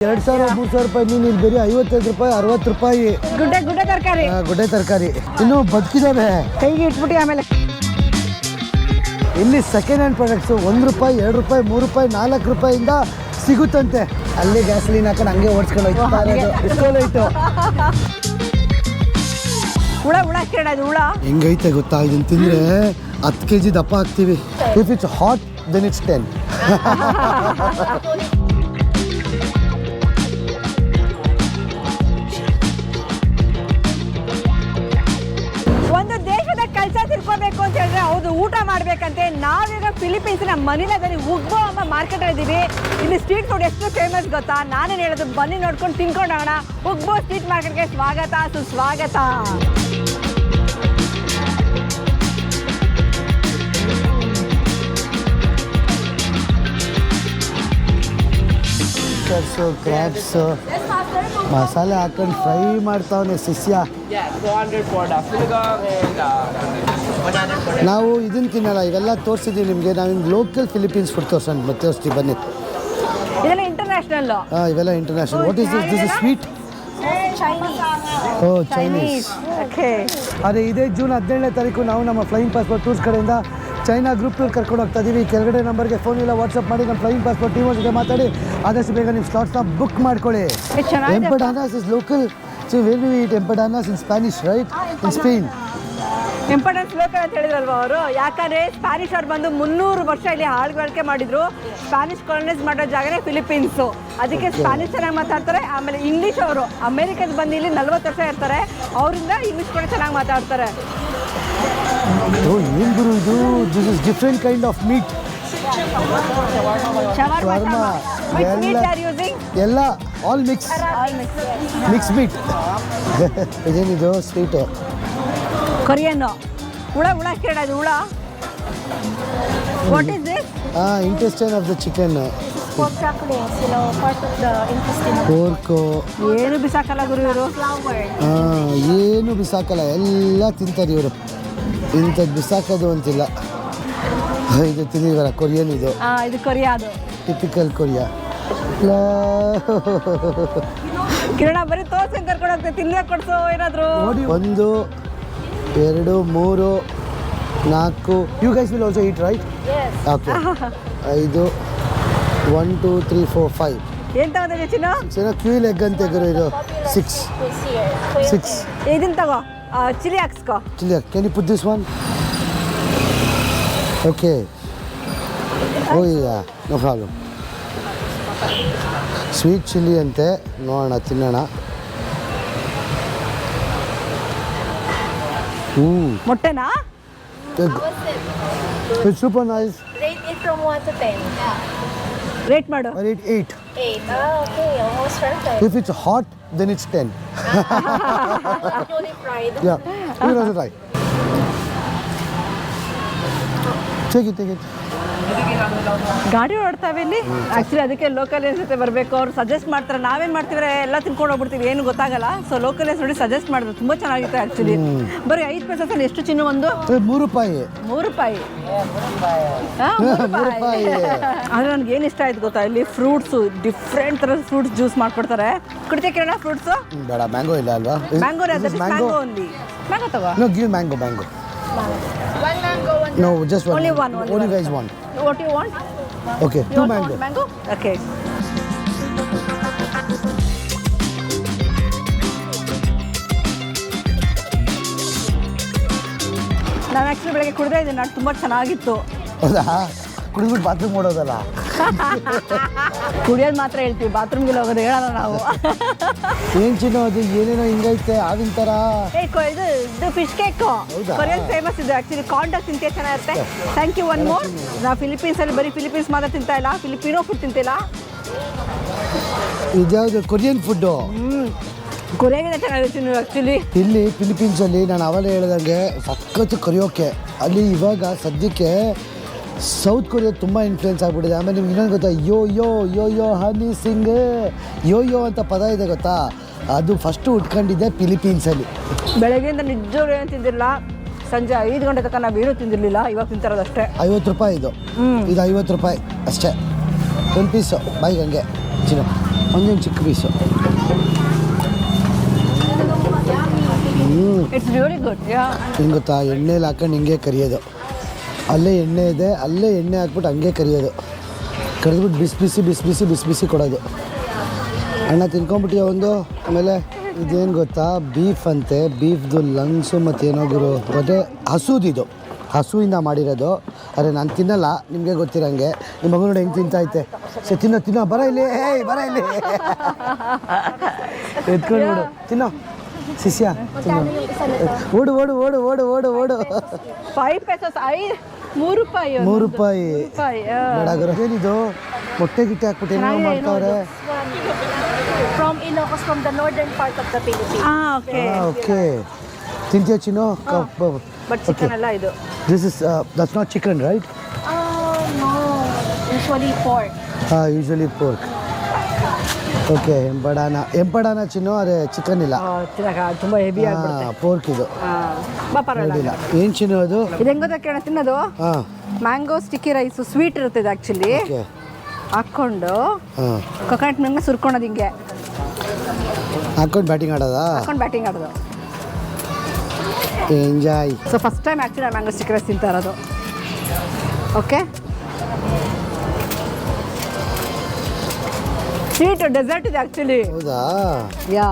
ಎರಡು ಸಾವಿರ ಮೂರು ಸಾವಿರ ರೂಪಾಯಿ ಮೀನು ಇಲ್ಲಿ ಬರೀ ಐವತ್ತೈದು ರೂಪಾಯಿ ಅರವತ್ತು ರೂಪಾಯಿ. ಗುಡ್ಡೆ ಗುಡ್ಡೆ ತರಕಾರಿ. ಆ, ಗುಡ್ಡೆ ತರಕಾರಿ. ಇನ್ನು ಬದುಕಿದಾವೆ. ಕೈಗೆ ಇಟ್ಬಿಟ್ಟು ಆಮೇಲೆ. ಇಲ್ಲಿ ಸೆಕೆಂಡ್ ಹ್ಯಾಂಡ್ ಪ್ರಾಡಕ್ಟ್ಸ್ ಒಂದು ರೂಪಾಯಿ ಎರಡು ರೂಪಾಯಿ ಮೂರು ರೂಪಾಯಿ ನಾಲ್ಕು ರೂಪಾಯಿಂದ ಸಿಗುತ್ತಂತೆ. ಅಲ್ಲಿ ಗ್ಯಾಸ್ಲಿನ್ ಹಾಕೊಂಡು ಹಂಗೆ ಓಡಿಸ್ಕೊಂಡು ಹೋಗ್ತಾ ಇರೋದು ಎಷ್ಟೋ ಲೈಟು ಹುಳ ಹುಳ ಕೇಳೋದು ಹುಳ? ಹೆಂಗೈತೆ ಗೊತ್ತಾ? ಇದನ್ನ ತಿಂದರೆ ಹತ್ತು ಕೆ ಜಿ ದಪ್ಪ ಹಾಕ್ತೀವಿ if it's hot then it's ten ಊಟ ಮಾಡ್ಬೇಕಂತೆ. ನಾವೀಗ ಫಿಲಿಪೀನ್ಸ್ನ ಮನಿಲಾದಲ್ಲಿ ಉಗ್ಬೋ ಅಂತ ಮಾರ್ಕೆಟ್ ಇದ್ದೀವಿ ಇಲ್ಲಿ ಸ್ಟ್ರೀಟ್ ಫುಡ್ ಎಷ್ಟು ಫೇಮಸ್ ಗೊತ್ತಾ? ನಾನೇನು ಹೇಳೋದು? ಬನ್ನಿ ನೋಡ್ಕೊಂಡು ತಿನ್ಕೊಂಡು ಹೋಗೋಣ. ಉಗ್ಬೋ ಸ್ಟ್ರೀಟ್ ಮಾರ್ಕೆಟ್ಗೆ ಸ್ವಾಗತ ಸುಸ್ವಾಗತ. ಕ್ರ್ಯಾಬ್ಸು ಮಸಾಲೆ ಹಾಕೊಂಡು ಫ್ರೈ ಮಾಡ್ತಾವನೆ ಸಸ್ಯ Yeah, 400 for the filigang and 100 for the ನಾವು ಇದನ್ನ ತಿನ್ನಲ್ಲ ಇವೆಲ್ಲ ತೋರಿಸಿದ್ದೀವಿ ನಿಮಗೆ. ನಾವು ಲೋಕಲ್ ಫಿಲಿಪೀನ್ಸ್ ಫುಡ್ ತೋರ್ಸೋಣ ಮತ್ತೆ ತೋರಿಸ್ತೀವಿ ಬನ್ನಿ. ಇದೆಲ್ಲ ಇಂಟರ್ನ್ಯಾಷನಲ್ ಹಾಂ ಇವೆಲ್ಲ international what is this this is sweet oh Chinese okay ಅದೇ ಇದೇ ಜೂನ್ ಹದಿನೇಳನೇ ತಾರೀಕು ನಾವು ನಮ್ಮ ಫ್ಲೈಯಿಂಗ್ ಪಾಸ್ಪೋರ್ಟ್ ಟೂರ್ಸ್ ಕಡೆಯಿಂದ ಚೈನಾ ಗ್ರೂಪ್ ಟೂರ್ ಕರ್ಕೊಂಡು ಹೋಗ್ತಾ ಇದೀವಿ. ಕೆಳಗಡೆ ನಂಬರ್ಗೆ ಫೋನ್ ಇಲ್ಲ ವಾಟ್ಸಪ್ ಮಾಡಿ ನಮ್ಮ ಫ್ಲೈಯಿಂಗ್ ಪಾಸ್ಪೋರ್ಟ್ ಟೀಮ್ ಜೊತೆ ಮಾತಾಡಿ. ಆದಷ್ಟು ಬೇಗ ನಿಮ್ಮ ಸ್ಲಾಟ್ಸ್ನ ಬುಕ್ ಮಾಡ್ಕೊಳ್ಳಿ. Empanadas is local so well we eat empanadas in Spanish right in Spain importance ಶ್ಲೋಕ ಅಂತ ಹೇಳಿದ್ರಲ್ವ ಅವರು? ಯಾಕಂದ್ರೆ ಸ್ಪ್ಯಾನಿಷ್ ಅವ್ರು ಬಂದು ಮುನ್ನೂರು ವರ್ಷ ಇಲ್ಲಿ ಆಳ್ವಳಿಕೆ ಮಾಡಿದ್ರು. ಸ್ಪ್ಯಾನಿಷ್ ಕಾಲೋನೈಸ್ ಮಾಡೋ ಜಾಗನೇ ಫಿಲಿಪೀನ್ಸ್ ಅದಕ್ಕೆ ಸ್ಪ್ಯಾನಿಷ್ ಚೆನ್ನಾಗಿ ಮಾತಾಡ್ತಾರೆ. ಆಮೇಲೆ ಇಂಗ್ಲೀಷ್ ಅವರು ಅಮೆರಿಕದ ಬಂದು ಇಲ್ಲಿ ನಲ್ವತ್ತು ವರ್ಷ ಇರ್ತಾರೆ. ಅವರಿಂದ ಇಂಗ್ಲಿಷ್ ಕೂಡ ಚೆನ್ನಾಗಿ ಮಾತಾಡ್ತಾರೆ. ಏನು ಗುರು ಇದು? This is different kind of meat ಎಲ್ಲ ಆಲ್ ಮಿಕ್ಸ್ ಮಿಕ್ಸ್ ಮೀಟ್ ಇದೇನಿದು? ಸ್ವೀಟು ಕೊರಿಯನ್ ಹುಳ ಹುಳ ಕೇಳೋದು ಹುಳ. What is this ah intestine of the chicken pork cracklings, you know, part of the intestine. Of pork ಏನು ಬಿಸಾಕಲ್ಲ ಗುರು ಇವರು? ಏನು ಬಿಸಾಕಲ್ಲ ಎಲ್ಲ ತಿಂತಾರೆ ಇವರು. ಇಂಥದ್ದು ಬಿಸಾಕೋದು ಅಂತಿಲ್ಲ. ಇದು ತಿಂದಿವಲ್ಲ ಕೊರಿಯನ್ ಇದು. ಇದು ಕೊರಿಯಾದು ಟಿಪಿಕಲ್ ಕೊರಿಯಾ. ಕಿರಣ ಬರೀ ತೋರ್ಸಂಗ್ ಕರ್ಕೊಂಡು ಹೋಗ್ತೇವೆ ತಿನ್ಲೇ ಕೊಡ್ಸೋ ಏನಾದ್ರು? ಒಂದು ಎರಡು ಮೂರು ನಾಲ್ಕು. You guys will also eat right okay ಐದು one two three four five ಏನ್ ಚಿನ್ನು? ಏನೋ ಕ್ಯೂಲ್ ಎಗ್ ಅಂತ ಗುರು ಇದು. ಸಿಕ್ಸ್. ಸಿಕ್ಸ್ ಇದನ್ನ ತಗೋ. Chilli ಹಾಕ್ಸ್ಕೋ. Chilli can you put this one okay oh ya no problem sweet chilli ಅಂತೆ. ನೋಡೋಣ ತಿನ್ನೋಣ. ಮೊಟ್ಟೆನಾ it's super nice Rate it from 1 to 10. Rate ಮಾಡು I rate 8. 8. Ah, okay. Almost perfect. If it's hot, then it's 10. Newly fried. Yeah, you can also try. Take it, take it. ಗಾಡಿ ಓಡ್ತಾವೆ ಇಲ್ಲಿ. Actually ಅದಕ್ಕೆ local ಜೊತೆ ಬರಬೇಕು? ಅವ್ರು suggest ಮಾಡ್ತಾರೆ. ನಾವೇನ್ ಮಾಡ್ತೀವಿ ಎಲ್ಲ ತಿನ್ಕೊಂಡು ಹೋಗ್ಬಿಡ್ತೀವಿ. ಏನು ಗೊತ್ತಾಗಲ್ಲ. ಸೊ ಲೋಕಲ್ ನೋಡಿ ಸಜೆಸ್ಟ್ ಮಾಡಿದ್ರು. ತುಂಬಾ ಚೆನ್ನಾಗಿತ್ತು ಆ್ಯಕ್ಚುಲಿ ಬರೀ ಐದು ಪೈಸೆ ಎಷ್ಟು ಚಿನ್ನ ಒಂದು? ಮೂರು ರೂಪಾಯಿ. ಮೂರು ರೂಪಾಯಿ. ಆದರೆ ಮೂರು ಮೂರು ರೂಪಾಯಿ. ರೂಪಾಯಿ. ಆದ್ರೆ ನನಗೆ ಏನು ಇಷ್ಟ ಆಯ್ತು ಗೊತ್ತಾ? ಇಲ್ಲಿ ಫ್ರೂಟ್ಸು ಡಿಫ್ರೆಂಟ್ ಥರದ ಫ್ರೂಟ್ಸ್ ಜ್ಯೂಸ್ ಮಾಡ್ಕೊಡ್ತಾರೆ. ಕುಡಿತೆ ಕಿರಣ ಫ್ರೂಟ್ಸು ಬೇಡ. ಮ್ಯಾಂಗೋ ಇಲ್ಲ ಅಲ್ವಾ? ಮ್ಯಾಂಗೋ ಮ್ಯಾಂಗೋ ಒಂದು ಮ್ಯಾಂಗೋ ತಗೋ. No give mango mango one mango one no just one Only one, only only one. Guys you want? Okay, you okay want mango. mango? Okay ನಾನು actually ಬೆಳಗ್ಗೆ ಕುಡಿದೇ ಇದ್ದೀನಿ ನಾನು ತುಂಬ ಚೆನ್ನಾಗಿತ್ತು ಹೌದಾ ಕುಡಿದ್ಬಿಟ್ಟು ಬಾತ್ರೂಮ್ ಮಾಡೋದಲ್ಲ ಕುಡಿಯೋದು ಮಾತ್ರ ಹೇಳ್ತೀವಿ ಬಾತ್ರೂಮ್ಗೆ ಹೋಗೋದು ಹೇಳಲ್ಲ ನಾವು. ಏನು ಚಿನ್ನ ಅದು ಏನೇನೋ ಹಿಂಗೈತೆ ಆಗಿನ ಥರ? ಏ ಕೊ- ಇದು ಇದು ಫಿಶ್ ಕೇಕ್ ಹೌದಾ? ಕೊರಿಯನ್ ಫೇಮಸ್ ಇದು ಆ್ಯಕ್ಚುಲಿ ಕಾಂಟಾಕ್ಟ್ ತಿಂತೀಯ ಚೆನ್ನಾಗಿರುತ್ತೆ. ಥ್ಯಾಂಕ್ ಯು ಒನ್ ಮೋರ್ ನಾವು ಫಿಲಿಪೀನ್ಸಲ್ಲಿ ಬರೀ ಫಿಲಿಪೀನ್ಸ್ ಮಾತ್ರ ತಿಂತಾ ಇಲ್ಲ ಫಿಲಿಪಿನೋ ಫುಡ್ ತಿಂತಿಲ್ಲ ಇದ್ಯಾವುದು? ಕೊರಿಯನ್ ಫುಡ್ಡು ಹ್ಞೂ ಕೊರಿಯಾಗಿಂದ ಚೆನ್ನಾಗಿರುತ್ತೆ ನೀವು ಇಲ್ಲಿ ಫಿಲಿಪೀನ್ಸಲ್ಲಿ ನಾನು ಅವಾಗಲೇ ಹೇಳ್ದಂಗೆ ಸಖತ್ತು ಕರಿಯೋಕೆ. ಅಲ್ಲಿ ಇವಾಗ ಸದ್ಯಕ್ಕೆ ಸೌತ್ ಕೊರಿಯಾ ತುಂಬ ಇನ್ಫ್ಲುಯೆನ್ಸ್ ಆಗಿಬಿಟ್ಟಿದೆ. ಆಮೇಲೆ ನಿಮ್ಗೆ ಇನ್ನೊಂದು ಗೊತ್ತಾ? ಯೋ ಯೋ ಯೋ ಯೋ ಹನಿ ಸಿಂಗ್ ಯೋ ಯೋ ಅಂತ ಪದ ಇದೆ ಗೊತ್ತಾ? ಅದು ಫಸ್ಟು ಉಟ್ಕೊಂಡಿದ್ದೆ ಫಿಲಿಪೀನ್ಸಲ್ಲಿ ಬೆಳಗ್ಗೆಯಿಂದ ನಿಜವಾಗ್ಲೂ ಏನು ತಿಂದಿರಲಿಲ್ಲ? ಸಂಜೆ ಐದು ಗಂಟೆ ತನಕ ನಾವು ಏನೂ ತಿಂದಿರಲಿಲ್ಲ. ಇವಾಗ ತಿಂತಿರೋದು ಅಷ್ಟೇ. ಐವತ್ತು ರೂಪಾಯಿ ಇದು. ಇದು ಐವತ್ತು ರೂಪಾಯಿ ಅಷ್ಟೇ. ಒಂದು ಪೀಸು ಬಾಯಿಗೆ ಹಂಗೆ ಚಿನ್ನ. ಹಂಗೆ ಚಿಕ್ಕ ಪೀಸು ಹ್ಞೂ ಇಟ್ಸ್ ರಿಯಲಿ ಗುಡ್ ಯಾ ಹೆಂಗೆ ಗೊತ್ತಾ? ಎಣ್ಣೆಲಿ ಹಾಕೊಂಡು ಹಿಂಗೆ ಕರಿಯೋದು. ಅಲ್ಲೇ ಎಣ್ಣೆ ಇದೆ, ಅಲ್ಲೇ ಎಣ್ಣೆ ಹಾಕ್ಬಿಟ್ಟು ಹಂಗೆ ಕರಿಯೋದು. ಕರೆದ್ಬಿಟ್ಟು ಬಿಸಿ ಬಿಸಿ ಬಿಸಿ ಬಿಸಿ ಬಿಸಿ ಬಿಸಿ ಕೊಡೋದು. ಅಣ್ಣ ತಿನ್ಕೊಂಬಿಟ್ಟಿಯ ಒಂದು? ಆಮೇಲೆ ಇದೇನು ಗೊತ್ತಾ? ಬೀಫ್ ಅಂತೆ, ಬೀಫ್ದು ಲಂಗ್ಸು ಮತ್ತು ಏನೋ ಗುರು ಮತ್ತು ಹಸುದಿದು ಹಸುವಿಂದ ಮಾಡಿರೋದು. ಅರೆ, ನಾನು ತಿನ್ನಲ್ಲ, ನಿಮಗೆ ಗೊತ್ತಿರಂಗೆ. ನಿಮ್ಮ ಮಗು ನೋಡಿ ಹೆಂಗೆ ತಿಂತಾಯ್ತೆ ಸೆ ತಿನ್ನೋ ತಿನ್ನೋ, ಬರ ಇಲ್ಲಿ. ಹೇ ಬರ ಇಲ್ಲಿ. ಎತ್ಕೊಂಡು ನೋಡು ತಿನ್ನೋ. ಶಿಷ್ಯ ತಿನ್ನೋ. ಓಡು ಓಡು ಓಡು ಓಡು ಓಡು ಓಡು. ಫೈವ್ ಪೆಸಸ್ ಐ ಮೂರು ರೂಪಾಯಿ ಒಂದು. ಮೂರು ರೂಪಾಯಿ. ರೂಪಾಯಿ ಆ. ಬೇಡ ಗುರು ಏನಿದು? ಮೊಟ್ಟೆ ಗಿಟ್ಟೆ ಹಾಕ್ಬಿಟ್ಟು ಏನೋ ಮಾಡ್ತಾವ್ರೆ From Ilocos, from the northern part of the Philippines. ಆ ಓಕೆ ಓಕೆ ತಿಂತೀಯ ಚಿನ್ನು ಬಟ್ ಚಿಕನ್ ಅಲ್ಲ ಇದು. This is that's not chicken right Oh, no. Usually pork. Usually pork okay empanada empanada ಚಿನ್ನು ಅದೇ ಚಿಕನ್ ಇಲ್ಲ. ತುಂಬಾ ಹೆವಿ ಪೋರ್ಕ್ ಇದು. ನೋಡಿಲ್ಲ ಏನು ಚಿನ್ನು ಅದು? ಇದು ಹೆಂಗ್ ಗೊತ್ತಾ ಕೇಳ ತಿನ್ನೋದು? ಹಾಂ. ಮ್ಯಾಂಗೋ ಸ್ಟಿಕ್ಕಿ ರೈಸ್ ಸ್ವೀಟ್ ಇರುತ್ತೆ ಇದು ಆ್ಯಕ್ಚುಲಿ ಹಾಕ್ಕೊಂಡು ಕೊಕೊನಟ್ ಮಿಲ್ಕ್ನ ಸುರ್ಕೊಳೋದು ಹಿಂಗೆ. ಹಾಕೊಂಡು ಬ್ಯಾಟಿಂಗ್ ಆಡೋದಾ? ಹಾಕೊಂಡು ಬ್ಯಾಟಿಂಗ್ ಆಡೋದು. Enjoy so first time actually mango sticky rice ತಿಂತಾ ಇರೋದು. ಓಕೆ ಸ್ವೀಟ್ ಡೆಸರ್ಟ್ ಇದೆ ಆಕ್ಚುಲಿ ಹೌದಾ? ಯಾ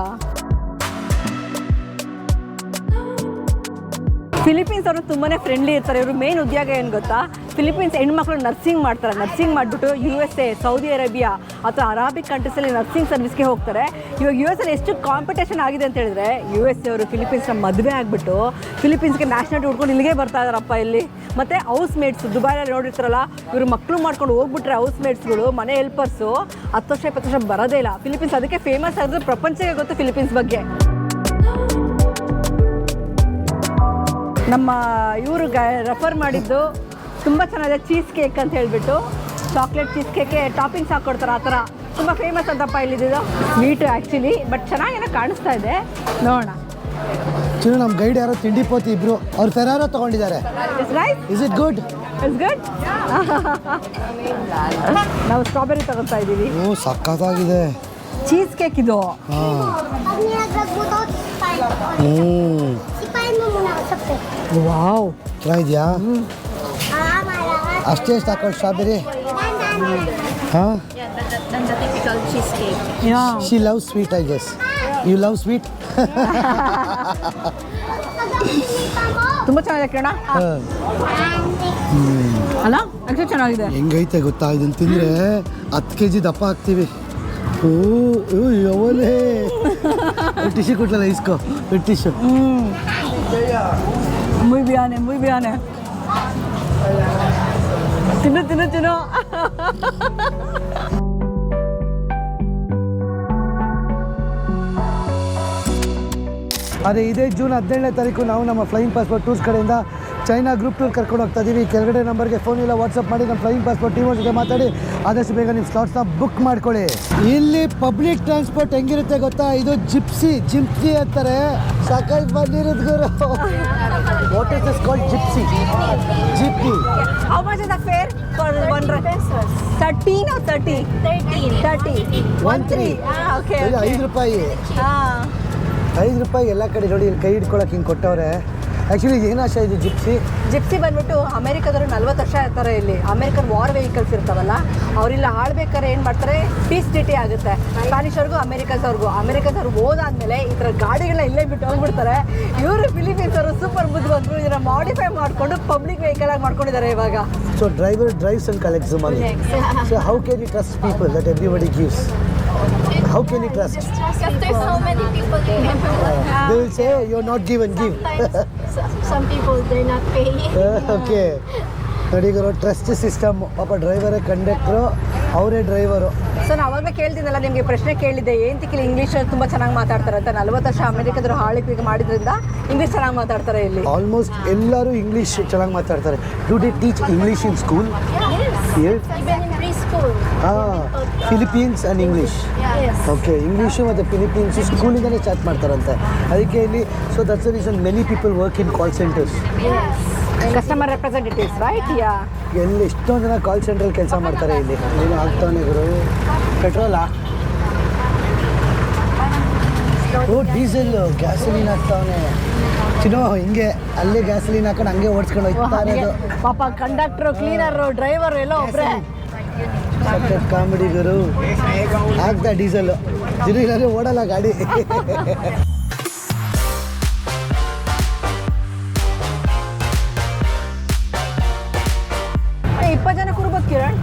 ಫಿಲಿಪೀನ್ಸ್ ಅವರು ತುಂಬಾನೇ ಫ್ರೆಂಡ್ಲಿ ಇರ್ತಾರೆ. ಇವರು ಮೇನ್ ಉದ್ಯೋಗ ಏನು ಗೊತ್ತಾ? ಫಿಲಿಪೀನ್ಸ್ ಹೆಣ್ಮಕ್ಳು ನರ್ಸಿಂಗ್ ಮಾಡ್ತಾರೆ. ನರ್ಸಿಂಗ್ ಮಾಡಿಬಿಟ್ಟು U S A Saudi Arabia ಅಥವಾ ಅರಾಬಿಕ್ ಕಂಟ್ರೀಸಲ್ಲಿ ನರ್ಸಿಂಗ್ ಸರ್ವಿಸ್ಗೆ ಹೋಗ್ತಾರೆ. ಇವಾಗ ಯು ಎಸ್ ಅಲ್ಲಿ ಎಷ್ಟು ಕಾಂಪಿಟೇಷನ್ ಆಗಿದೆ ಅಂತ ಹೇಳಿದ್ರೆ ಯು ಎಸ್ ಎ ಅವರು ಫಿಲಿಪೀನ್ಸ್ನ ಮದುವೆ ಆಗಿಬಿಟ್ಟು ಫಿಲಿಪೀನ್ಸ್ಗೆ ನ್ಯಾಷನಾಲಿಟಿ ಹುಡ್ಕೊಂಡು ಇಲ್ಲಿಗೆ ಬರ್ತಾ ಇದಾರಪ್ಪ ಇಲ್ಲಿ. ಮತ್ತು ಹೌಸ್ ಮೇಟ್ಸ್ ದುಬೈಯಲ್ಲಿ ನೋಡಿರ್ತಾರಲ್ಲ, ಇವರು ಮಕ್ಕಳು ಮಾಡ್ಕೊಂಡು ಹೋಗ್ಬಿಟ್ರೆ ಹೌಸ್ ಮೇಟ್ಸ್ಗಳು ಮನೆ ಹೆಲ್ಪರ್ಸು ಹತ್ತು ವರ್ಷ, ಇಪ್ಪತ್ತು ವರ್ಷ ಬರೋದೇ ಇಲ್ಲ. ಫಿಲಿಪೀನ್ಸ್ ಅದಕ್ಕೆ ಫೇಮಸ್ ಆಗಿದ್ರೆ ಪ್ರಪಂಚಕ್ಕೆ ಗೊತ್ತು ಫಿಲಿಪೀನ್ಸ್ ಬಗ್ಗೆ. ನಮ್ಮ ಇವರು ರೆಫರ್ ಮಾಡಿದ್ದು ತುಂಬ ಚೆನ್ನಾಗಿದೆ ಚೀಸ್ ಕೇಕ್ ಅಂತ ಹೇಳಿಬಿಟ್ಟು. ಚಾಕ್ಲೇಟ್ ಚೀಸ್ ಕೇಕೆ ಟಾಪಿಂಗ್ಸ್ ಹಾಕ್ಕೊಡ್ತಾರೆ ಆ ಥರ. ತುಂಬ ಫೇಮಸ್ ಅಂತಪ್ಪ ಇಲ್ಲಿದ್ದು ಸ್ವೀಟು ಆ್ಯಕ್ಚುಲಿ ಬಟ್ ಚೆನ್ನಾಗೇನೋ ಕಾಣಿಸ್ತಾ ಇದೆ. ನೋಡೋಣ. ಚಿನ್ನು ನಮ್ಮ ಗೈಡ್ ಯಾರೋ ತಿಂಡಿ ಪೋತಿ ಇಬ್ರು ಅವ್ರು ಫೆರಾರೋ ತಗೊಂಡಿದ್ದಾರೆ. Is it good it's good ನಾವು ಸ್ಟ್ರಾಬೆರಿ ತಗೊತಾ ಇದ್ದೀವಿ. ಓ ಸಕ್ಕತ್ತಾಗಿದೆ ಚೀಸ್ ಕೇಕ್ ಇದು. ವಾವ್ ಚೆನ್ನಾಗಿದ್ಯಾ. ಅಷ್ಟೇ ಸಾಕು ಸ್ಟ್ರಾಬೆರಿ. ಹಾಂ? She love sweet I guess you love sweet. ತುಂಬ ಚೆನ್ನಾಗಿದೆ ಕಿರಣ. ಅಲ್ಲ ಆ್ಯಕ್ಚುಲಿ ಚೆನ್ನಾಗಿದೆ. ಹೆಂಗೈತೆ ಗೊತ್ತಾ? ಇದನ್ನ ತಿಂದರೆ ಹತ್ತು ಕೆ ಜಿ ದಪ್ಪ ಹಾಕ್ತೀವಿ. ಓ ಯವಲೇ. ಟಿಶ್ಯೂ ಮುಯ್ ಇಸ್ಕೋ tissue muy bien, muy bien. ತಿನ್ನು ತಿನ್ನು ತಿನ್ನು ಅದೇ ಇದೇ ಜೂನ್ ಹದಿನೇಳನೇ ತಾರೀಕು ನಾವು ನಮ್ಮ ಫ್ಲೈಯಿಂಗ್ ಪಾಸ್ಪೋರ್ಟ್ ಟೂರ್ಸ್ ಕಡೆಯಿಂದ ಚೈನಾ ಗ್ರೂಪ್ ಟೂರ್ ಕರ್ಕೊಂಡು ಹೋಗ್ತಾ ಇದ್ದೀವಿ ಕೆಳಗಡೆ ನಂಬರ್ಗೆ ಫೋನ್ ಇಲ್ಲ ವಾಟ್ಸಪ್ ಮಾಡಿ ನಮ್ಮ ಫ್ಲೈಯಿಂಗ್ ಪಾಸ್ಪೋರ್ಟ್ ಟೀಮ್ ಜೊತೆ ಮಾತಾಡಿ ಆದಷ್ಟು ಬೇಗ ನೀವು ಸ್ಲಾಟ್ಸ್ನ ಬುಕ್ ಮಾಡ್ಕೊಳ್ಳಿ ಇಲ್ಲಿ ಪಬ್ಲಿಕ್ ಟ್ರಾನ್ಸ್ಪೋರ್ಟ್ ಹೆಂಗಿರುತ್ತೆ ಗೊತ್ತಾ ಇದು ಜಿಪ್ಸಿ ಜಿಪ್ಸಿ ಅಂತಾರೆ ಸಾಕಾಗಿ ಬಂದಿರೋದು ಗುರು what is this called gypsy gypsy How much is the fare for one ride? Pesos. 13 or 30? 13. 30. One three. Ah, okay. ಇದು okay. ಐದು ರೂಪಾಯಿ Ah. ಐದು ರೂಪಾಯಿ ಎಲ್ಲ ಕಡೆ ನೋಡಿ ಇಲ್ಲಿ ಕೈ ಹಿಡ್ಕೊಳಕ್ಕೆ ಹಿಂಗೆ ಕೊಟ್ಟವ್ರೆ. ಆ್ಯಕ್ಚುಲಿ ಏನು ಆಶೆ ಇದು ಜಿಪ್ಸಿ ಜಿಪ್ಸಿ ಬಂದ್ಬಿಟ್ಟು ಅಮೆರಿಕದವರು ನಲ್ವತ್ತು ವರ್ಷ ಇರ್ತಾರೆ ಇಲ್ಲಿ. ಅಮೆರಿಕನ್ ವಾರ್ ವೆಹಿಕಲ್ಸ್ ಇರ್ತಾವಲ್ಲ ಅವರಿಲ್ಲ ಆಳ್ಬೇಕಾದ್ರೆ ಏನು ಮಾಡ್ತಾರೆ? ಪೀಸ್ ಡಿಟಿ ಆಗುತ್ತೆ. ಸ್ಪ್ಯಾನಿಷ್ ಅವ್ರಿಗೂ ಅಮೆರಿಕನ್ಸ್ ಅವ್ರಿಗೂ ಅಮೆರಿಕನ್ಸ್ ಅವ್ರು ಹೋದಾದ್ಮೇಲೆ ಈ ಥರ ಗಾಡಿಗಳನ್ನ ಇಲ್ಲೇ ಬಿಟ್ಟು ಹೋಗ್ಬಿಡ್ತಾರೆ. ಇವರು ಫಿಲಿಪೀನ್ಸ್ ಅವರು ಸೂಪರ್ ಬುದ್ಧಿವಂತರು. ಇದನ್ನ ಮಾಡಿಫೈ ಮಾಡಿಕೊಂಡು ಪಬ್ಲಿಕ್ ವೆಹಿಕಲ್ ಆಗಿ ಮಾಡ್ಕೊಂಡಿದ್ದಾರೆ ಇವಾಗ. So driver drives and collects money so how can you trust people that everybody gives how can you trust? Because there's so many people say you are not give and give Sometimes so- some people they're not paying. Okay ನಡಿಗರು ಗುರು? Trust system ಪಾಪ ಡ್ರೈವರೇ conductor ಅವರೇ driver so ನಾನು ಅವಾಗಲೇ ಕೇಳ್ತೀನಲ್ಲ ನಿಮಗೆ ಪ್ರಶ್ನೆ ಕೇಳಿದ್ದೆ ಏನು ಇಲ್ಲಿ ಇಂಗ್ಲೀಷ್ ತುಂಬ ಚೆನ್ನಾಗಿ ಮಾತಾಡ್ತಾರೆ ಅಂತ. ನಲ್ವತ್ತು ವರ್ಷ ಅಮೆರಿಕದ್ರು ಆಳ್ವಿಕೆ ಮಾಡಿದ್ರಿಂದ ಇಂಗ್ಲೀಷ್ ಚೆನ್ನಾಗಿ ಮಾತಾಡ್ತಾರೆ ಇಲ್ಲಿ. ಆಲ್ಮೋಸ್ಟ್ ಎಲ್ಲರೂ ಇಂಗ್ಲೀಷ್ ಚೆನ್ನಾಗಿ ಮಾತಾಡ್ತಾರೆ. To the teach English in school. Even ಹಾಂ Philippines and English. Okay English ಮತ್ತು ಫಿಲಿಪೀನ್ಸು ಸ್ಕೂಲಿಂದಲೇ ಚಾಟ್ ಮಾಡ್ತಾರಂತೆ. ಅದಕ್ಕೆ ಇಲ್ಲಿ so that's the reason many people work in call centres Yes. Customer representatives right yeah ಎಲ್ಲಿ ಎಷ್ಟೊಂದು ಜನ ಕಾಲ್ ಸೆಂಟ್ರಲ್ಲಿ ಕೆಲಸ ಮಾಡ್ತಾರೆ ಇಲ್ಲಿ? ಏನು ಆಗ್ತಾನೆ ಗುರು. ಪೆಟ್ರೋಲಾ ಓ ಡೀಸೆಲ್ ಗ್ಯಾಸಲಿನ್ ಹಾಕ್ತಾವನೆ ಚಿನೋ ಹಿಂಗೆ ಅಲ್ಲೇ ಗ್ಯಾಸಲಿನ್ ಹಾಕೊಂಡು ಹಂಗೆ ಓಡಿಸ್ಕೊಂಡು ಹೋಗ್ತಾರೆ ಪಾಪ ಕಂಡಕ್ಟ್ರು ಕ್ಲೀನರು ಡ್ರೈವರು ಎಲ್ಲ ಒಬ್ರೆ. ಸಖತ್ ಕಾಮಿಡಿ ಗುರು. ಆಗ್ತಾ ಡೀಸೆಲ್. ಇಲ್ಲಾಂದ್ರೆ ಓಡಲ್ಲ ಗಾಡಿ. ಇಪ್ಪತ್ತು ಜನ ಕೂರ್ಬೋದು ಕಿರಣ್.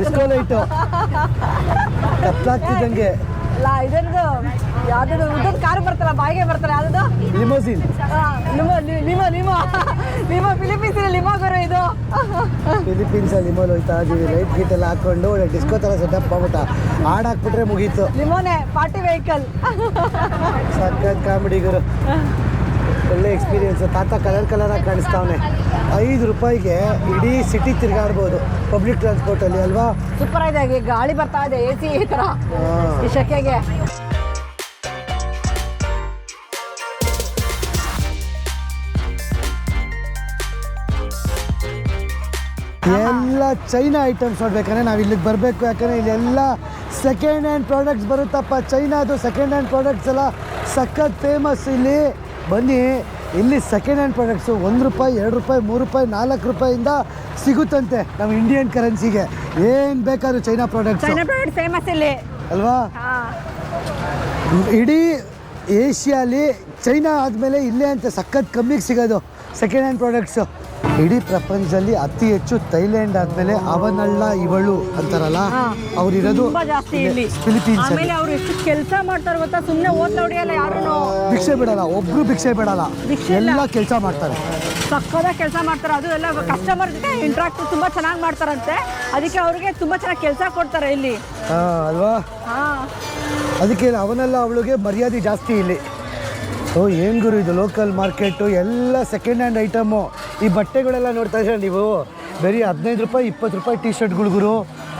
ಡಿಸ್ಕೋ ಲೈಟು ಕತ್ಲಾಗ್ತಿದ್ದಂಗೆ ಲಾ ಇದರದು ಯಾವ್ದು ಉದ್ದದ ಕಾರ್ ಬರ್ತಲ್ಲ ಬಾಯಿಗೆ ಬರ್ತಲ್ಲ ಯಾವ್ದು ಲಿಮೋಸಿನ್ ಲಿಮೋ ಲಿ- limo limo. Limo Philippines limo ಗುರು ಇದು. ಫಿಲಿಪೀನ್ಸ್ ಲಿಮೋಲ್ ಹೋಯ್ತಾ ಇದೀವಿ ಲೈಟ್ ಗೀಟ್ ಎಲ್ಲ ಹಾಕೊಂಡು ಒಳ್ಳೆ ಡಿಸ್ಕೋ ಥರ ಸೆಟಪ್ ಮಾಡ್ಬಿಟ್ಟ. ಹಾಡ್ ಹಾಕ್ಬಿಟ್ರೆ ಮುಗೀತು. ಲಿಮೋನೆ ಪಾರ್ಟಿ ವೆಹಿಕಲ್ ಸಖತ್ ಕಾಮಿಡಿ ಗುರು. ಒಳ್ಳೆ ಎಕ್ಸ್ಪೀರಿಯನ್ಸ್ ತಾತ ಕಲರ್ ಕಲರಾಗಿ ಆಗಿ ಕಾಣಿಸ್ತಾವನೆ. ಐದು ರೂಪಾಯಿಗೆ ಇಡೀ ಸಿಟಿ ತಿರುಗಾಡ್ಬೋದು ಪಬ್ಲಿಕ್ ಟ್ರಾನ್ಸ್ಪೋರ್ಟಲ್ಲಿ ಅಲ್ವಾ? ಸೂಪರ್ ಆಗಿದೆ ಗಾಳಿ ಬರ್ತಾ ಇದೆ ಎ ಸಿ ಈ ಥರ ಈ ಶೆಕೆಗೆ. ಎಲ್ಲ ಚೈನಾ ಐಟಮ್ಸ್ ನೋಡ್ಬೇಕಂದ್ರೆ ನಾವು ಇಲ್ಲಿಗೆ ಬರಬೇಕು ಯಾಕಂದರೆ ಇಲ್ಲೆಲ್ಲ ಸೆಕೆಂಡ್ ಹ್ಯಾಂಡ್ ಪ್ರಾಡಕ್ಟ್ಸ್ ಬರುತ್ತಪ್ಪ. ಚೈನಾದು ಸೆಕೆಂಡ್ ಹ್ಯಾಂಡ್ ಪ್ರಾಡಕ್ಟ್ಸ್ ಎಲ್ಲ ಸಖತ್ ಫೇಮಸ್ ಇಲ್ಲಿ. ಬನ್ನಿ ಇಲ್ಲಿ ಸೆಕೆಂಡ್ ಹ್ಯಾಂಡ್ ಪ್ರಾಡಕ್ಟ್ಸು ಒಂದು ರೂಪಾಯಿ ಎರಡು ರೂಪಾಯಿ ಮೂರು ರೂಪಾಯಿ ನಾಲ್ಕು ರೂಪಾಯಿಂದ ಸಿಗುತ್ತಂತೆ ನಮ್ಮ ಇಂಡಿಯನ್ ಕರೆನ್ಸಿಗೆ ಏನು ಬೇಕಾದ್ರೂ ಚೈನಾ ಪ್ರಾಡಕ್ಟ್ಸ್ ಫೇಮಸ್ ಇಲ್ಲಿ. ಅಲ್ವಾ? ಇಡೀ ಏಷ್ಯಾಲಿ ಚೈನಾ ಆದಮೇಲೆ ಇಲ್ಲೇ ಅಂತ ಸಖತ್ ಕಮ್ಮಿಗೆ ಸಿಗೋದು. ಸೆಕೆಂಡ್ ಹ್ಯಾಂಡ್ ಪ್ರಾಡಕ್ಟ್ಸು ಇಡೀ ಪ್ರಪಂಚದಲ್ಲಿ ಅತಿ ಹೆಚ್ಚು ಥೈಲ್ಯಾಂಡ್ ಆದಮೇಲೆ ಅವನಲ್ಲ ಇವಳು ಅಂತಾರಲ್ಲ. ಅವ್ರಿರೋದು ತುಂಬಾ ಜಾಸ್ತಿ ಇಲ್ಲಿ ಫಿಲಿಪೀನ್ಸ್ ಆಮೇಲೆ ಅವ್ರು ಎಷ್ಟು ಕೆಲಸ ಮಾಡ್ತಾರೆ ಗೊತ್ತಾ? ಸುಮ್ಮನೆ ಓದ್ಲ ಹೊಡಿಯಲ್ಲ ಯಾರು ಭಿಕ್ಷೆ ಬಿಡಲ್ಲ ಒಬ್ರು ಭಿಕ್ಷೆ ಬಿಡಲ್ಲ. ಎಲ್ಲ ಕೆಲಸ ಮಾಡ್ತಾರೆ. ಸಕ್ಕದ ಕೆಲಸ ಮಾಡ್ತಾರೆ. ಅದು ಎಲ್ಲ ಕಸ್ಟಮರ್ ಜೊತೆ ಇಂಟ್ರಾಕ್ಟ್ ತುಂಬಾ ಚೆನ್ನಾಗಿ ಮಾಡ್ತಾರಂತೆ. ಅದಕ್ಕೆ ಅವ್ರಿಗೆ ತುಂಬಾ ಚೆನ್ನಾಗಿ ಕೆಲಸ ಕೊಡ್ತಾರೆ ಇಲ್ಲಿ. ಅಲ್ವಾ? ಹಾ. ಅದಕ್ಕೆ ಅವನೆಲ್ಲ ಅವಳಿಗೆ ಮರ್ಯಾದೆ ಜಾಸ್ತಿ ಇಲ್ಲಿ. ಓ ಏನು ಗುರು ಇದು ಲೋಕಲ್ ಮಾರ್ಕೆಟು ಎಲ್ಲ ಸೆಕೆಂಡ್ ಹ್ಯಾಂಡ್ ಐಟಮು ಈ ಬಟ್ಟೆಗಳೆಲ್ಲ ನೋಡ್ತಾ ಇದ್ದೀರಾ ನೀವು? ಬರೀ ಹದಿನೈದು ರೂಪಾಯಿ ಇಪ್ಪತ್ತು ರೂಪಾಯಿ ಟಿ ಶರ್ಟ್ಗಳು ಗುರು.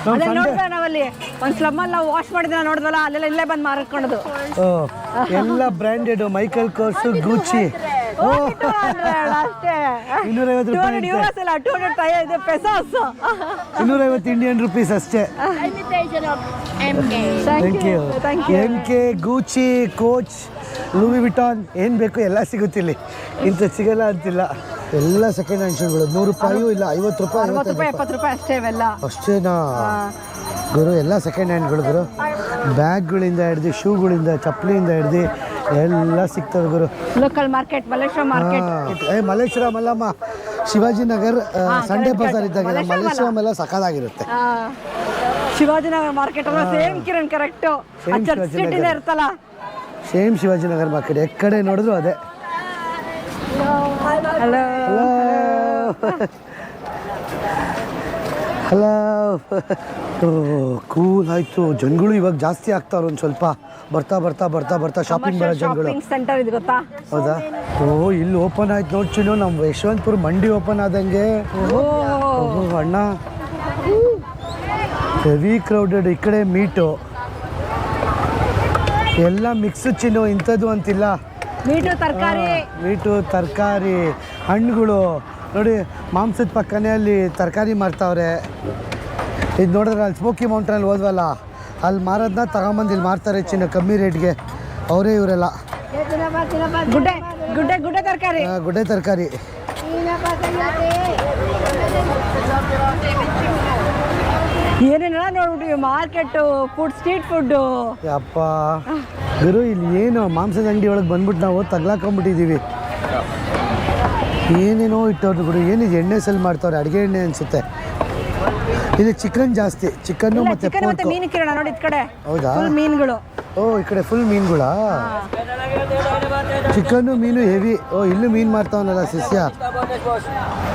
ಅಲ್ಲೇ ನಾವಲ್ಲಿ? ಒಂದು ಸ್ಲಮ್ಮಲ್ಲಿ ನಾವು ವಾಶ್ ಮಾಡಿದ್ರೆ ನೋಡಿದ್ವಲ್ಲ ಅಲ್ಲೆಲ್ಲ ಇಲ್ಲೇ ಬಂದು ಮಾರ್ಕೊಳ್ಳೋದು ಓ, ಎಲ್ಲ ಬ್ರ್ಯಾಂಡೆಡ್ ಮೈಕಲ್ ಕೋರ್ಸು ಗೂಚಿ ಓ. ಅಷ್ಟೇ. ಇನ್ನೂರೈವತ್ತು ರೂಪಾಯಿ ಅಂತೆ. ಯೂರೋಸ್ ಟೂ ಹಂಡ್ರೆಡ್ ಇದು ಪೆಸಾಸ್ ಇನ್ನೂರೈವತ್ತು ಇಂಡಿಯನ್ ರುಪೀಸ್ ಅಷ್ಟೇ. MK. Thank you thank you M K Gucci Coach Louis Vuitton ಏನು ಬೇಕು ಎಲ್ಲ ಸಿಗುತ್ತೆ ಇಲ್ಲಿ. ಇಂಥ ಸಿಗಲ್ಲ ಅಂತಿಲ್ಲ. ಎಲ್ಲ ಸೆಕೆಂಡ್ ಹ್ಯಾಂಡ್ ಶೂಗಳು ನೂರು ರೂಪಾಯಿಯೂ ಇಲ್ಲ ಐವತ್ತು ರೂಪಾಯಿ ಅರವತ್ತು ರೂಪಾಯಿ ಐವತ್ತೈದು ರೂಪಾಯಿ ಎಪ್ಪತ್ತು ರೂಪಾಯಿ ಅಷ್ಟೇ ಇವೆಲ್ಲ. ಅಷ್ಟೇನಾ? ಗುರು ಎಲ್ಲ ಸೆಕೆಂಡ್ ಹ್ಯಾಂಡ್ಗಳು ಗುರು. ಬ್ಯಾಗ್ಗಳಿಂದ ಹಿಡ್ದು ಶೂಗಳಿಂದ ಚಪ್ಪಲಿಯಿಂದ ಹಿಡ್ದು ಎಲ್ಲ ಸಿಗ್ತವೆ ಗುರು. ಲೋಕಲ್ ಮಾರ್ಕೆಟ್ ಮಲೇಶ್ವರ ಮಾರ್ಕೆಟ್ ಹಾ. ಏ ಮಲ್ಲೇಶ್ವರಂ ಅಲ್ಲಮ್ಮ ಶಿವಾಜಿನಗರ್ ಸಂಡೇ ಬಜಾರ್ ಇದ್ದಾಗ ಮಲ್ಲೇಶ್ವರಂ ಮಲ್ಲೇಶ್ವರಂ ಎಲ್ಲ ಸಖತ್ತಾಗಿರುತ್ತೆ. ಶಿವಾಜಿನಗರ ಮಾರ್ಕೆಟ್ ಅಲ್ಲ ಸೇಮ್ ಕಿರಣ್ ಕರೆಕ್ಟ್. ಇರ್ತಲ್ಲ ಸೇಮ್ ಶಿವಾಜಿನಗರ್. ಮಾರ್ಕೆಟ್ ಎಕ್ಕಡೆ ನೋಡಿದ್ರು ಅದೇ. ಹಲೋ ಹಲೋ ಕೂಲ್ ಆಯ್ತು. ಜನಗಳು ಇವಾಗ ಜಾಸ್ತಿ ಆಗ್ತಾವ್ರು ಒಂದ್ ಸ್ವಲ್ಪ. ಬರ್ತಾ ಬರ್ತಾ ಬರ್ತಾ ಬರ್ತಾ ಶಾಪಿಂಗ್ ಬರೋ ಜನಗಳು. ಸೆಂಟರ್ ಇದು ಗೊತ್ತಾ ಹೌದಾ? ಓ ಇಲ್ಲಿ ಓಪನ್ ಆಯ್ತು ನೋಡ್ಚಿನೋ ನಮ್ಮ ಯಶವಂತಪುರ ಮಂಡಿ ಓಪನ್ ಆದಂಗೆ. ಓ. ಅಣ್ಣ. ಹೆವಿ ಕ್ರೌಡೆಡ್ ಈ ಕಡೆ ಮೀಟು ಎಲ್ಲ ಮಿಕ್ಸ್ ಚಿನ್ನು ಇಂಥದ್ದು ಅಂತಿಲ್ಲ. ಮೀಟು ತರಕಾರಿ. ಮೀಟು ತರಕಾರಿ ಹಣ್ಣುಗಳು. ನೋಡಿ ಮಾಂಸದ ಪಕ್ಕನೇ ಅಲ್ಲಿ ತರಕಾರಿ ಮಾರ್ತಾವ್ರೆ. ಇದು ನೋಡಿದ್ರೆ ಅಲ್ಲಿ ಸ್ಮೋಕಿ ಮೌಂಟನಲ್ಲಿ ಹೋದ್ವಲ್ಲ ಅಲ್ಲಿ ಮಾರೋದನ್ನ ತಗೊಂಬಂದು ಇಲ್ಲಿ ಮಾರ್ತಾರೆ ಚಿನ್ನ ಕಮ್ಮಿ ರೇಟ್ಗೆ ಅವರೇ ಇವರೆಲ್ಲ. ಗುಡ್ಡೆ ಗುಡ್ಡೆ ಗುಡ್ಡೆ ತರಕಾರಿ. ಆ, ಗುಡ್ಡೆ ತರಕಾರಿ. ಏನೇನೆಲ್ಲ ನೋಡ್ಬಿಟ್ಟು ಮಾರ್ಕೆಟು ಫುಡ್ ಸ್ಟ್ರೀಟ್ ಫುಡ್ಡು ಯಪ್ಪ. ಗುರು ಇಲ್ಲಿ ಏನು ಮಾಂಸದ ಅಂಗಡಿ ಒಳಗೆ ಬಂದ್ಬಿಟ್ಟು ನಾವು ತಗ್ಲಾಕೊಂಬಿಟ್ಟಿದ್ದೀವಿ ಏನೇನೋ ಇಟ್ಟವ್ರು ಗುರು ಏನಿದೆ ಎಣ್ಣೆ ಸೆಲ್ ಮಾಡ್ತಾವ್ರೆ ಅಡುಗೆ ಎಣ್ಣೆ ಅನಿಸುತ್ತೆ. ಇಲ್ಲಿ ಚಿಕನ್ ಜಾಸ್ತಿ ಚಿಕನ್ನು ಮತ್ತು ಚಿಕನ್ ಮತ್ತೆ ಮೀನು ಕಿರಣ ನೋಡಿ ಈ ಕಡೆ. ಹೌದಾ? ಮೀನುಗಳು. ಓ ಈ ಕಡೆ ಫುಲ್ ಮೀನುಗಳಾ? ಚಿಕನ್ನು ಮೀನು ಹೆವಿ. ಓ ಇಲ್ಲೂ ಮೀನು ಮಾಡ್ತಾವನಲ್ಲ ಶಿಷ್ಯ.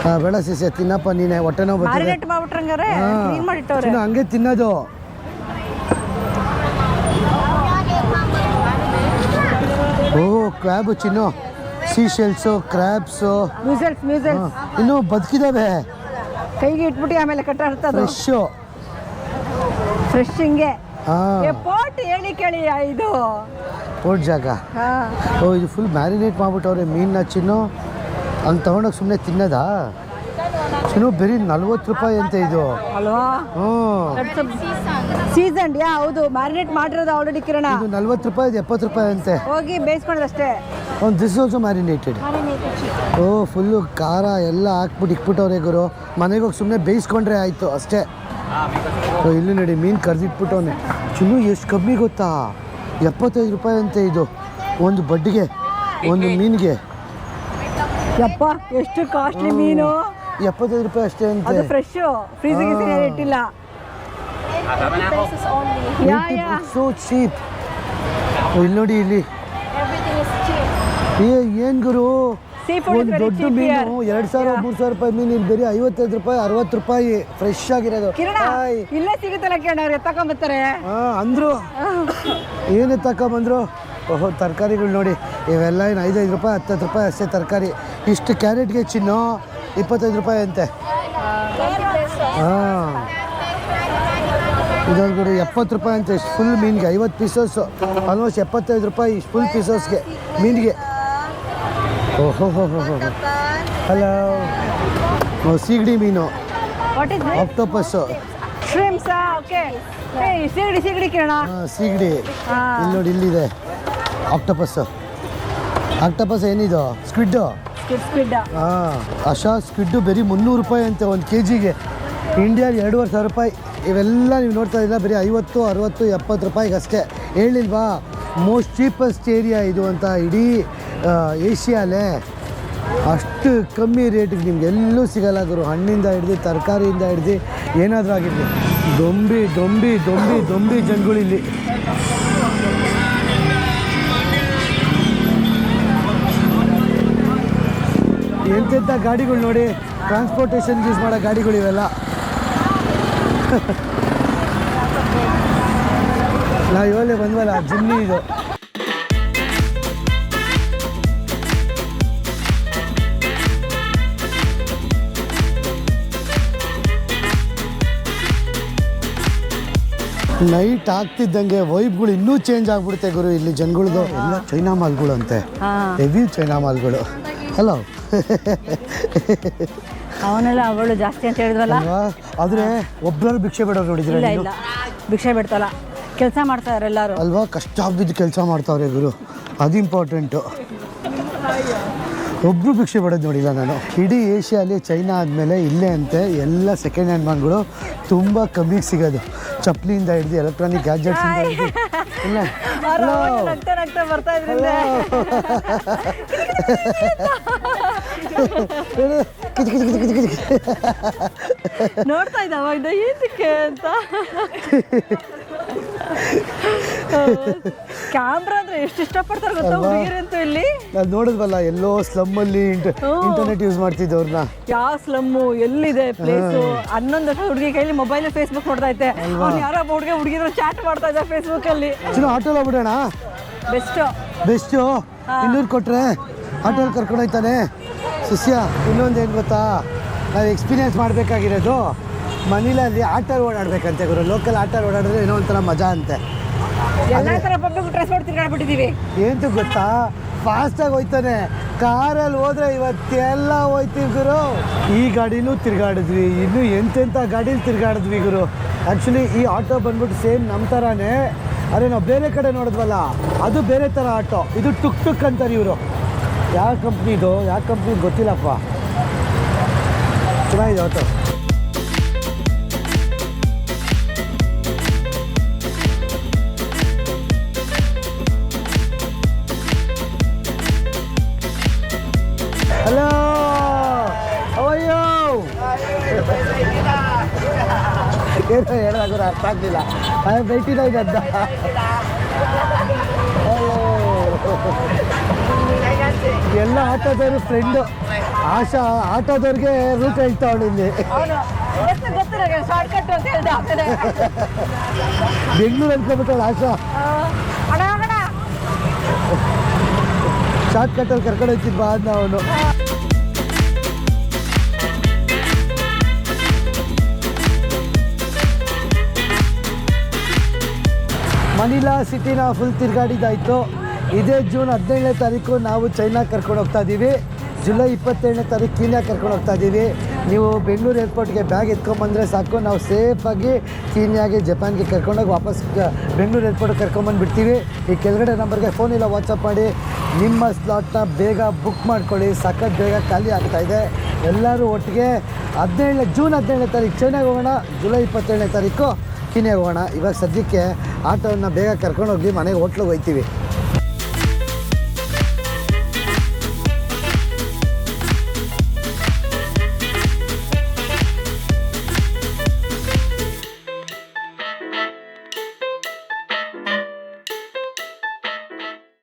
ಹಾಂ ಬೇಡ ಶಿಷ್ಯ ತಿನ್ನಪ್ಪ ನೀನೆ ಹೊಟ್ಟೆ ನೋವು ಬರ್ತಿದೆ ಚಿನ್ನು ಹಂಗೆ ತಿನ್ನೋದು. ಓ crab Chinnu. Sea shells crabs ಇನ್ನೂ ಬದುಕಿದಾವೆ. ಕೈಗೆ ಇಟ್ಬಿಟ್ಟು ಆಮೇಲೆ ಕಟ್ಟಾಡ್ತದು ಫ್ರೆಶ್ಶು. ಫ್ರೆಶ್ ಹಿಂಗೆ. ಹಾಂ. ಪೋಟ್ ಹೇಳಿ ಕೇಳಿ ಇದು. ಓಟ್ ಜಾಗ. ಓ ಇದು ಫುಲ್ ಮ್ಯಾರಿನೇಟ್ ಮಾಡ್ಬಿಟ್ಟವ್ರೆ ಮೀನನ್ನ ಚಿನ್ನು. ಹಂಗೆ ತಗೊಂಡೋಗಿ ಸುಮ್ಮನೆ ತಿನ್ನೋದಾ? ಚಿನ್ನು ಬರೀ ನಲ್ವತ್ತು ರೂಪಾಯಿ ಅಂತ ಇದು. ಅಲ್ವಾ ಸೀಸನ್ ಯಾ ಹೌದು ಮ್ಯಾರಿನೇಟ್ ಮಾಡಿರೋದು ಆಲ್ರೆಡಿ ಕಿರಣ. ಇದು ನಲ್ವತ್ತು ರೂಪಾಯಿ ಎಪ್ಪತ್ತು ರೂಪಾಯಿ ಅಂತೆ. ಹೋಗಿ ಬೇಯಿಸ್ಕೊಳ್ಳೋದಷ್ಟೇ. ಒಂದು ದಿಸ್ ಆಲ್ಸೋ ಮ್ಯಾರಿನೇಟೆಡ್ ಓ ಫುಲ್ಲು ಖಾರ ಎಲ್ಲ ಹಾಕ್ಬಿಟ್ಟು ಇಕ್ಬಿಟ್ಟವ್ರೆ ಗುರು. ಮನೆಗೆ ಹೋಗಿ ಸುಮ್ಮನೆ ಬೇಯಿಸ್ಕೊಂಡ್ರೆ ಆಯಿತು ಅಷ್ಟೇ. ಓ, ಇಲ್ಲಿ ನೋಡಿ ಮೀನು ಕರೆದಿಟ್ಬಿಟ್ಟವನೆ. ಚಿನ್ನು ಎಷ್ಟು ಕಮ್ಮಿ ಗೊತ್ತಾ? ಎಪ್ಪತ್ತೈದು ರೂಪಾಯಿ ಅಂತೆ ಇದು. ಒಂದು ಬಡ್ಡಿಗೆ ಒಂದು ಮೀನಿಗೆ. ಯಪ್ಪ ಎಷ್ಟು ಕಾಸ್ಟ್ಲಿ ಮೀನು? ಎಪ್ಪತ್ತೈದು ರೂಪಾಯಿ ಅಷ್ಟೇ ಅದು ಅಂತೆ ಫ್ರೆಶ್ ಫ್ರೀಜಿಗೆ ಇಟ್ಟಿಲ್ಲ. ಸೋ ಚೀಪ್ ಇಲ್ಲಿ ನೋಡಿ ಇಲ್ಲಿ. ಏನ್ ಏ ಏನು ಗುರು? ಒಂದು ದೊಡ್ಡ ಮೀನು. ಎರಡು ಸಾವಿರ. ಮೂರು ಸಾವಿರ ರೂಪಾಯಿ ಮೀನು ಇಲ್ಲಿ ಬರೀ ಐವತ್ತೈದು ರೂಪಾಯಿ ಅರವತ್ತು ರೂಪಾಯಿ ಫ್ರೆಶ್ ಆಗಿರೋದು. ಕಿರಣ. ಇಲ್ಲೇ ಸಿಗುತ್ತಲ್ಲ ಕಿರಣ ಅವ್ರು ಎತ್ತಕೊಂಬತ್ತಾರೆ ಅಂದ್ರು. ಏನೇ ತಗೊಂಬಂದ್ರು ಓಹೋ ತರಕಾರಿಗಳು ನೋಡಿ ಇವೆಲ್ಲ ಏನು ಐದೈದು ರೂಪಾಯಿ ಹತ್ತತ್ತು ರೂಪಾಯಿ ಅಷ್ಟೇ ತರಕಾರಿ. ಇಷ್ಟು ಕ್ಯಾರೆಟ್ಗೆ ಚಿನ್ನು ಇಪ್ಪತ್ತೈದು ರೂಪಾಯಿ ಅಂತೆ. ಹಾಂ. ಇದೊಂದು ಗುಡಿ ಎಪ್ಪತ್ತು ರೂಪಾಯಿ ಅಂತೆ ಫುಲ್ ಮೀನಿಗೆ ಐವತ್ತು ಪೀಸಸ್ಸು ಆಲ್ಮೋಸ್ಟ್ ಎಪ್ಪತ್ತೈದು ರೂಪಾಯಿ ಫುಲ್ ಪೀಸಸ್ಗೆ ಮೀನಿಗೆ. ಓಹೋ ಹಲೋ ಸೀಗಡಿ ಮೀನು what is octopus shrimps okay ಸಿಗಡಿ ಸಿಗಡಿ ಕಿರಣ ಹಾಂ ಸೀಗಡಿ ಹಾ. ಇಲ್ಲಿ ನೋಡಿ ಇಲ್ಲಿದೆ. ಆಕ್ಟೋಪಸ್ ಆಕ್ಟೋಪಸ್ ಏನಿದು? ಸ್ಕ್ವಿಡ್ ಸ್ಕ್ವಿಡ್ ಹಾಂ ಅಶಾ ಸ್ಕ್ವಿಡ್ಡು ಬರೀ ಮುನ್ನೂರು ರೂಪಾಯಿ ಅಂತೆ ಒಂದು ಕೆ ಜಿಗೆ ಇಂಡಿಯಾದ ಎರಡೂವರೆ ಸಾವಿರ ರೂಪಾಯಿ. ಇವೆಲ್ಲ ನೀವು ನೋಡ್ತಾ ಇದ್ದೀರಾ? ಬರೀ ಐವತ್ತು ಅರುವತ್ತು ಎಪ್ಪತ್ತು ರೂಪಾಯಿಗೆ ಅಷ್ಟೇ ಹೇಳಿಲ್ವಾ? ಮೋಸ್ಟ್ ಚೀಪಸ್ಟ್ ಏರಿಯಾ ಇದು ಅಂತ ಇಡೀ ಏಷ್ಯಾಲೇ ಅಷ್ಟು ಕಮ್ಮಿ ರೇಟಿಗೆ ನಿಮ್ಗೆ ಎಲ್ಲೂ ಸಿಗಲ್ಲ ಗುರು. ಹಣ್ಣಿಂದ ಹಿಡ್ದು, ತರಕಾರಿಯಿಂದ ಹಿಡ್ದು, ಏನಾದರೂ ಆಗಿರಲಿ. ದೊಂಬಿ ದೊಂಬಿ ದೊಂಬಿ ದೊಂಬಿ ಜನಗಳಿಲ್ಲಿ ಎಂತೆಂಥ ಗಾಡಿಗಳು ನೋಡಿ ಟ್ರಾನ್ಸ್ಪೋರ್ಟೇಷನ್ ಯೂಸ್ ಮಾಡೋ ಗಾಡಿಗಳು ಇವೆಲ್ಲ. ನಾವು ಇವಲ್ಲೇ ಬಂದ್ವಲ್ಲ ಜಿಮ್ಮಿ ಇದು ನೈಟ್ ಆಗ್ತಿದ್ದಂಗೆ ವೈಬ್ಗಳು ಇನ್ನೂ ಚೇಂಜ್ ಆಗ್ಬಿಡುತ್ತೆ ಗುರು ಇಲ್ಲಿ ಜನಗಳ್ದು. ಎಲ್ಲ ಚೈನಾ ಮಾಲ್ಗಳು ಅಂತೆ ಹೆವಿ ಚೈನಾ ಮಾಲ್ಗಳು. ಹಲೋ ಅವನೆಲ್ಲ ಅವಳು ಜಾಸ್ತಿ ಅಂತ ಹೇಳಿದ್ವಲ್ಲ? ಆದ್ರೆ ಒಬ್ಬರು ಭಿಕ್ಷೆ ಬಿಡೋರು ನೋಡಿದ್ರೆ ಇಲ್ಲ ಇಲ್ಲ. ಭಿಕ್ಷೆ ಬಿಡ್ತಲ್ಲ. ಕೆಲಸ ಮಾಡ್ತಾರೆ ಎಲ್ಲರೂ. ಅಲ್ವಾ? ಕಷ್ಟ ಬಿದ್ದು ಕೆಲಸ ಮಾಡ್ತಾವ್ರೆ ಗುರು. ಅದು ಇಂಪಾರ್ಟೆಂಟು ಒಬ್ಬರು ಭಿಕ್ಷೆ ಬಿಡೋದು ನೋಡಿಲ್ಲ ನಾನು. ಇಡೀ ಏಷ್ಯಾಲಿ ಚೈನಾ ಆದಮೇಲೆ ಇಲ್ಲೇ ಅಂತೆ. ಎಲ್ಲ ಸೆಕೆಂಡ್ ಹ್ಯಾಂಡ್ ಮಾಲ್ಗಳು. ತುಂಬ ಕಮ್ಮಿಗೆ ಸಿಗೋದು. ಚಪ್ಪಲಿಯಿಂದ ಹಿಡ್ದು ಎಲೆಕ್ಟ್ರಾನಿಕ್ ಗ್ಯಾಜೆಟ್ಸಿಂದ ಹಿಡ್ದು. ಇಲ್ಲ. ನೋಡ್ತಾ ಇದ್ದ ಅವಾಗ ಅಂತ. ಕ್ಯಾಮ್ರಾ ಅಂದ್ರೆ ಎಷ್ಟು ಇಷ್ಟಪಡ್ತಾರೆ ಗೊತ್ತಾ ಹುಡುಗಿರು ಇಲ್ಲಿ? ನಾನು ನೋಡಿದ್ವಲ್ಲ ಎಲ್ಲೋ ಸ್ಲಮ್ಮಲ್ಲಿ ಇಂಟರ್ನೆಟ್ ಯೂಸ್ ಮಾಡ್ತಿದ್ದವ್ರನ್ನ ಯಾವ ಸ್ಲಮ್ಮು ಎಲ್ಲಿದೆ ಪ್ಲೇಸು ಹನ್ನೊಂದು ವರ್ಷ ಹುಡುಗಿ ಕೈಲಿ ಮೊಬೈಲ್ ಫೇಸ್ಬುಕ್ ನೋಡ್ತಾ ಇದ್ದೆ. ಅವ್ನು ಯಾರೋ ಹುಡುಗ ಹುಡುಗಿರು ಚಾಟ್ ಮಾಡ್ತಾ ಇದ್ದ ಫೇಸ್ಬುಕ್ ಅಲ್ಲಿ. ಚಿನ್ನ ಆಟೋಲ್ ಹೋಗ್ಬಿಡೋಣ ಬೆಸ್ಟ್ ಬೆಸ್ಟ್ ಇನ್ನೂರು ಕೊಟ್ರೆ ಆಟೋಲ್ ಕರ್ಕೊಂಡು ಹೋಯ್ತಾನೆ ಶಿಷ್ಯ ಇನ್ನೊಂದು ಏನು ಗೊತ್ತಾ? ನಾವು ಎಕ್ಸ್ಪೀರಿಯನ್ಸ್ ಮಾಡಬೇಕಾಗಿರೋದು. ಮನೇಲಲ್ಲಿ ಆಟೋ ಓಡಾಡ್ಬೇಕಂತೆ ಗುರು. ಲೋಕಲ್ ಆಟೋ ಓಡಾಡಿದ್ರೆ ಏನೋ ಒಂಥರ ಮಜಾ ಅಂತೆ. ಎಲ್ಲ ತರ ಪಬ್ಲಿಕ್ ಟ್ರಾನ್ಸ್ಪೋರ್ಟ್ ಏನು ಗೊತ್ತಾ? ಫಾಸ್ಟಾಗಿ ಹೋಯ್ತಾನೆ. ಕಾರಲ್ಲಿ ಹೋದ್ರೆ ಇವತ್ತೆಲ್ಲ ಹೋಯ್ತೀವಿ ಗುರು. ಈ ಗಾಡಿನೂ ತಿರ್ಗಾಡಿದ್ವಿ. ಇನ್ನು ಎಂತೆಂಥ ಗಾಡೀಲಿ ತಿರ್ಗಾಡಿದ್ವಿ ಗುರು. ಆ್ಯಕ್ಚುಲಿ ಈ ಆಟೋ ಬಂದ್ಬಿಟ್ಟು ಸೇಮ್ ನಮ್ಮ ಥರನೇ ಅರೆ ನಾವು ಬೇರೆ ಕಡೆ ನೋಡಿದ್ವಲ್ಲ ಅದು ಬೇರೆ ಥರ ಆಟೋ. ಇದು ಟುಕ್ ಟುಕ್ ಅಂತಾರೆ ಇವರು. ಯಾವ ಕಂಪ್ನಿದು ಯಾವ ಕಂಪ್ನಿ ಗೊತ್ತಿಲ್ಲಪ್ಪ. ಚೆನ್ನಾಗಿದೆ ಆಟೋ. ಹಲೋ ಅಯ್ಯೋ ಏನೋ ಹೇಳಿದಾಗ ಅರ್ಥ ಆಗ್ಲಿಲ್ಲ. ಬೈಟಿನ ಇದೆ ಅಂತ ಎಲ್ಲ ಆಟೋದವರು ಫ್ರೆಂಡು ಆಶಾ ಆಟೋದವ್ರಿಗೆ ರೂಟ್ ಹೇಳ್ತಾವಳು ಇಲ್ಲಿ. ಅವನು ಗೊತ್ತು ಗೊತ್ತಿಲ್ಲ ಶಾರ್ಟ್ ಕಟ್ ಅಂತ ಹೇಳ್ದೆ ಆಮೇಲೆ ಬೆಂಗಳೂರು ಅನ್ಕೊಂಡ್ಬಿಟ್ಟವಳು ಆಶಾ ಆ, ಅಣ್ಣ ಅಣ್ಣ ಶಾರ್ಟ್ ಕಟ್ಟಲ್ಲಿ ಕರ್ಕೊಂಡು ಹೋಗ್ತಿದ್ವಾ ಅಂದ ಅವನು. ಮನಿಲಾ ಸಿಟಿನ ಫುಲ್ ತಿರ್ಗಾಡಿದ್ದಾಯ್ತು. ಇದೇ ಜೂನ್ ಹದಿನೇಳನೇ ತಾರೀಕು ನಾವು ಚೈನಾ ಕರ್ಕೊಂಡು ಹೋಗ್ತಾ ಇದ್ದೀವಿ ಜುಲೈ ಇಪ್ಪತ್ತೇಳನೇ ತಾರೀಕು ಕೀನ್ಯಾ ಕರ್ಕೊಂಡು ಹೋಗ್ತಾ ಇದ್ದೀವಿ ನೀವು ಬೆಂಗಳೂರು ಏರ್ಪೋರ್ಟ್ಗೆ ಬ್ಯಾಗ್ ಎತ್ಕೊಂಬಂದರೆ ಸಾಕು. ನಾವು ಸೇಫಾಗಿ ಕೀನ್ಯಾಗೆ ಜಪಾನ್ಗೆ ಕರ್ಕೊಂಡೋಗಿ ವಾಪಸ್ ಬೆಂಗಳೂರು ಏರ್ಪೋರ್ಟ್ಗೆ ಕರ್ಕೊಂಬಂದುಬಿಡ್ತೀವಿ ಈ ಕೆಳಗಡೆ ನಂಬರ್ಗೆ ಫೋನ್ ಇಲ್ಲ ವಾಟ್ಸಪ್ ಮಾಡಿ. ನಿಮ್ಮ ಸ್ಲಾಟ್ನ ಬೇಗ ಬುಕ್ ಮಾಡ್ಕೊಳ್ಳಿ. ಸಖತ್ ಬೇಗ ಖಾಲಿ ಆಗ್ತಾ ಇದೆ. ಎಲ್ಲರೂ ಒಟ್ಟಿಗೆ ಹದಿನೇಳನೇ, ಜೂನ್ ಹದಿನೇಳನೇ ತಾರೀಕು ಚೈನಾಗೆ ಹೋಗೋಣ. ಜುಲೈ ಇಪ್ಪತ್ತೇಳನೇ ತಾರೀಕು, ಕೀನ್ಯಾಗೆ ಹೋಗೋಣ. ಇವಾಗ ಸದ್ಯಕ್ಕೆ ಆಟೋವನ್ನು ಬೇಗ ಕರ್ಕೊಂಡೋಗಿ ಮನೆಗೆ ಹೋಟ್ಲಿಗೆ ಹೋಗ್ತೀವಿ